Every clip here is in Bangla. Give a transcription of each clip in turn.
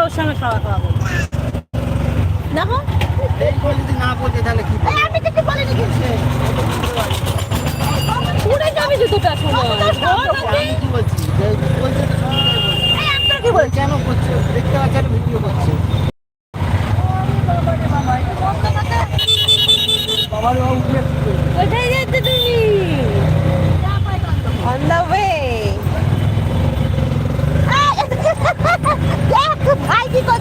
ওর সঙ্গে খাওয়া দেখো তাহলে কি আমি তো বলিনি কিন্তু পুরে যাবে জুতোটা ভিডিও করছে। বাবা উঠে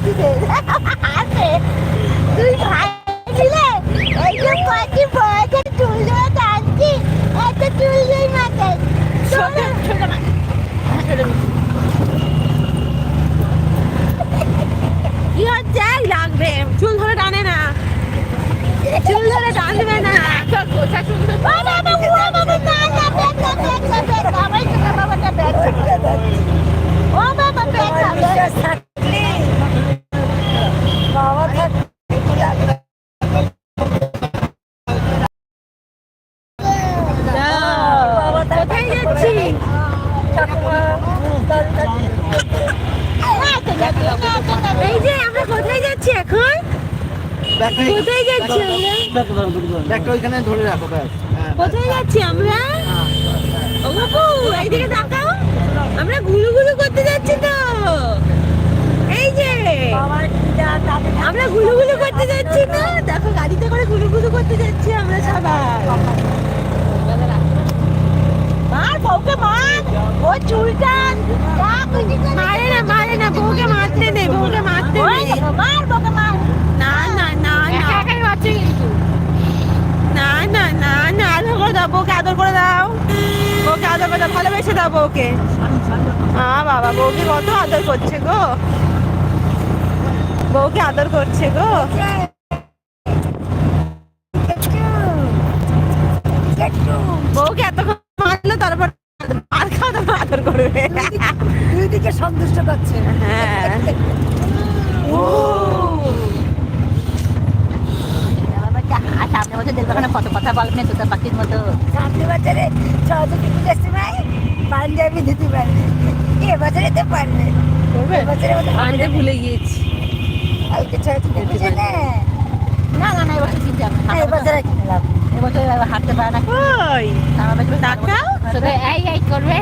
did it. এই যে আমরা কোথায় যাচ্ছি এখন? কোথায় যাচ্ছি আমরা? ব্যাগটা ওইখানে ধরে রাখো ব্যাস। হ্যাঁ কোথায় যাচ্ছি আমরা? ও বাবু এইদিকে তাকাও। আমরা গুলু গুলু করতে যাচ্ছি তো। এই যে। আমরা গুলু গুলু করতে যাচ্ছি না দেখো গাড়িতে করে গুলু গুলু করতে যাচ্ছি। ও বউকে মারতে না না না না। না না আদর করে দাও বউকে আদর করে দাও। আদর করে ভালোবেসে দাও বাবা বউকে কত আদর করছে গো। বউকে আদর করছে গো। বউকে এতক্ষণ মারলো তারপর আদর করবে। দুই দিকে সন্তুষ্ট করছে। হ্যাঁ। সামনে বছর দেখবে কত কথা বলবে তোতা পাখির মতো। সামনে বছরে সরস্বতী পুজোর সময় পাঞ্জাবি দিতে পারবে। এ বছরে তো পারবে। এবছরে আমি তো ভুলে গিয়েছি। এই তো সরস্বতী পুজো না। না না না এবছর কিনতে হবে না, এবছরে কিনলাম। এবছর হাঁটতে পারে না। কই? আমার বছর টাকা? এই এই করবে।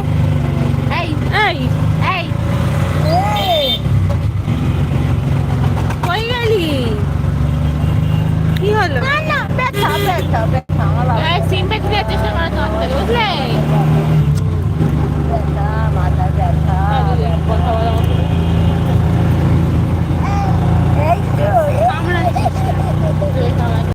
แบงค์สองอร่อย ไอ้ซิมไปเครียดจะ